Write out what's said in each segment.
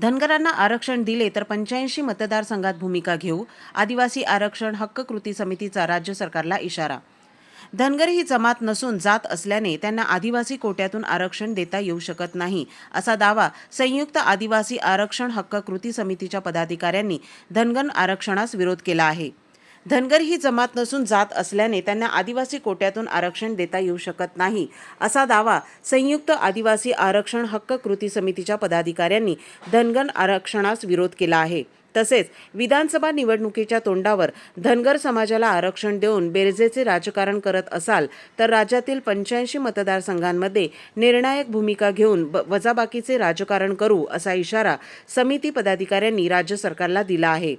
धनगरांना आरक्षण दिले तर पंच्याऐंशी मतदारसंघात भूमिका घेऊ आदिवासी आरक्षण हक्क कृती समितीचा राज्य सरकारला इशारा. धनगर ही जमात नसून जात असल्याने त्यांना आदिवासी कोट्यातून आरक्षण देता येऊ शकत नाही असा दावा संयुक्त आदिवासी आरक्षण हक्क कृती समितीच्या पदाधिकाऱ्यांनी धनगर आरक्षणास विरोध केला आहे. धनगर ही जमात नसून जात असल्याने त्यांना आदिवासी कोट्यातून आरक्षण देता येऊ शकत नाही. असा दावा संयुक्त आदिवासी आरक्षण हक्क कृती समितीच्या पदाधिकाऱ्यांनी धनगर आरक्षणास विरोध केला आहे. तसेच विधानसभा निवडणुकीच्या तोंडावर धनगर समाजाला आरक्षण देऊन बेरजेचे राजकारण करत असाल तर राज्यातील पंच्याऐंशी मतदारसंघांमध्ये निर्णायक भूमिका घेऊन ब- वजाबाकीचे राजकारण करू असा इशारा समिती पदाधिकाऱ्यांनी राज्य सरकारला दिला आहे.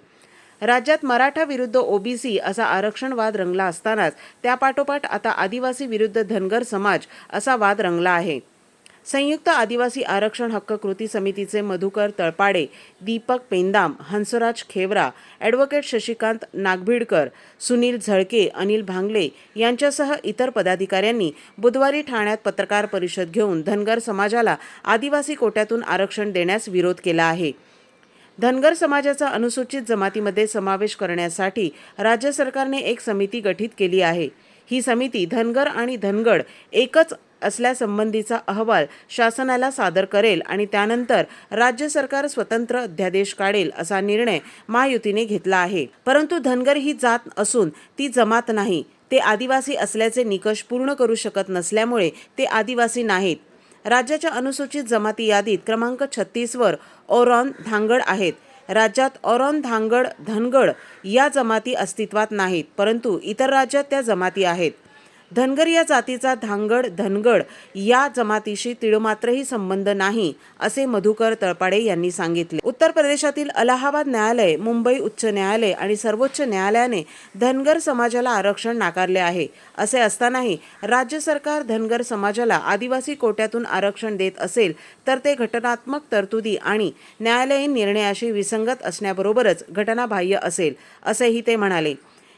राज्यात मराठा विरुद्ध ओबीसी असा आरक्षणवाद रंगला असतानाच त्यापाठोपाठ आता आदिवासी विरुद्ध धनगर समाज असा वाद रंगला आहे. संयुक्त आदिवासी आरक्षण हक्क कृती समितीचे मधुकर तळपाडे दीपक पेंदाम हंसराज खेवरा ॲडव्होकेट शशिकांत नागभिडकर सुनील झळके अनिल भांगले यांच्यासह इतर पदाधिकाऱ्यांनी बुधवारी ठाण्यात पत्रकार परिषद घेऊन धनगर समाजाला आदिवासी कोट्यातून आरक्षण देण्यास विरोध केला आहे. धनगर समाजाचा अनुसूचित जमातीमध्ये समावेश करण्यासाठी राज्य सरकारने एक समिती गठीत केली आहे. ही समिती धनगर आणि धनगड एकच असल्यासंबंधीचा अहवाल शासनाला सादर करेल आणि त्यानंतर राज्य सरकार स्वतंत्र अध्यादेश काढेल असा निर्णय महायुतीने घेतला आहे. परंतु धनगर ही जात असून ती जमात नाही. ते आदिवासी असल्याचे निकष पूर्ण करू शकत नसल्यामुळे ते आदिवासी नाहीत. राज्याच्या अनुसूचित जमाती यादीत क्रमांक छत्तीसवर ओरॉन धांगड आहेत. राज्यात ओरॉन धांगड धनगड या जमाती अस्तित्वात नाहीत परंतु इतर राज्यात त्या जमाती आहेत. धनगर या जातीचा धांगड धनगड या जमातीशी तिळमात्रही संबंध नाही असे मधुकर तळपाडे यांनी सांगितले. उत्तर प्रदेशातील अलाहाबाद न्यायालय मुंबई उच्च न्यायालय आणि सर्वोच्च न्यायालयाने धनगर समाजाला आरक्षण नाकारले आहे. असे असतानाही राज्य सरकार धनगर समाजाला आदिवासी कोट्यातून आरक्षण देत असेल तर ते घटनात्मक तरतुदी आणि न्यायालयीन निर्णयाशी विसंगत असण्याबरोबरच घटनाबाह्य असेल असेही ते म्हणाले.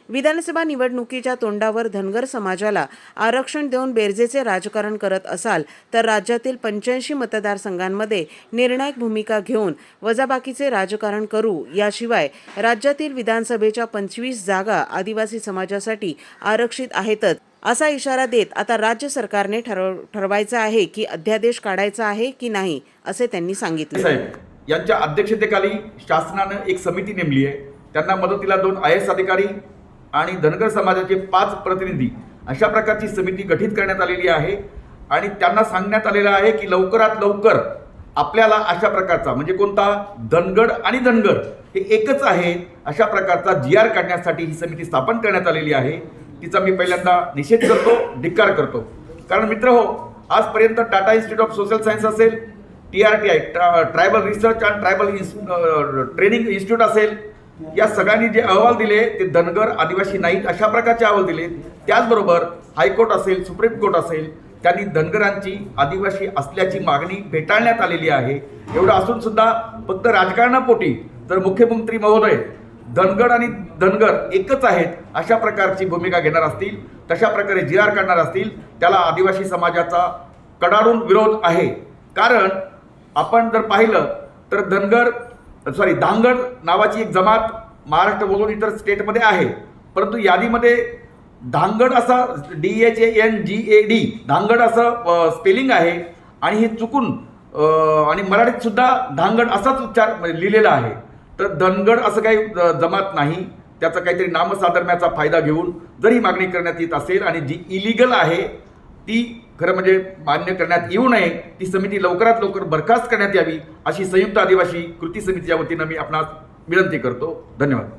विधानसभा निवडणुकीच्या तोंडावर धनगर समाजाला आरक्षण देऊन बेरजेचे राजकारण करत असाल तर राज्यातील पंच्याऐंशी मतदारसंघांमध्ये निर्णायक भूमिका घेऊन वजाबाकीचे राजकारण करू. याशिवाय राज्यातील विधानसभेच्या पंचवीस जागा आदिवासी समाजासाठी आरक्षित आहेतच. असा इशारा देत आता राज्य सरकारने ठरव ठरवायचं आहे की अध्यादेश काढायचा आहे की नाही असे त्यांनी सांगितले. साहेब यांच्या अध्यक्षतेखाली शासनानं एक समिती नेमली आहे. त्यांना मदतीला दोन आय एस अधिकारी आणि धनगर समाजाचे पाच प्रतिनिधी अशा प्रकारची समिती गठीत करण्यात आलेली आहे. आणि त्यांना सांगण्यात आलेलं आहे की लवकरात लवकर आपल्याला अशा प्रकारचा म्हणजे कोणता? धनगड आणि धनगर हे एकच आहे. अशा प्रकारचा जी आर काढण्यासाठी ही समिती स्थापन करण्यात आलेली आहे. तिचा मी पहिल्यांदा निषेध करतो धिक्कार करतो. कारण मित्र हो आजपर्यंत Tata institute of social science असेल T R T I tribal research and tribal training institute असेल या सगळ्यांनी जे अहवाल दिले ते धनगर आदिवासी नाहीत अशा प्रकारचे अहवाल दिले. त्याचबरोबर हायकोर्ट असेल सुप्रीम कोर्ट असेल त्यांनी धनगरांची आदिवासी असल्याची मागणी फेटाळण्यात आलेली आहे. एवढं असून सुद्धा फक्त राजकारणापोटी तर मुख्यमंत्री महोदय धनगड आणि धनगर एकच आहेत अशा प्रकारची भूमिका घेणार असतील तशा प्रकारे जी आर काढणार असतील त्याला आदिवासी समाजाचा कडाडून विरोध आहे. कारण आपण जर पाहिलं तर धनगर सॉरी धांगड नावाची एक जमात महाराष्ट्र बोलून इतर स्टेटमध्ये आहे. परंतु यादीमध्ये धांगड असा D H A N G A D Dhangad असं स्पेलिंग आहे. आणि हे चुकून आणि मराठीत सुद्धा धांगड असाच उच्चार म्हणजे लिहिलेला आहे. तर धनगड असं काही ज- जमात नाही. त्याचा काहीतरी नामसाधर्म्याचा फायदा घेऊन जर ही मागणी करण्यात येत असेल आणि जी इलिगल आहे ती खरं म्हणजे मान्य करण्यात येऊ नये ती समिती लवकरात लवकर बरखास्त करण्यात यावी अशी संयुक्त आदिवासी कृती समितीच्या वतीनं मी आपणास विनंती करतो. धन्यवाद.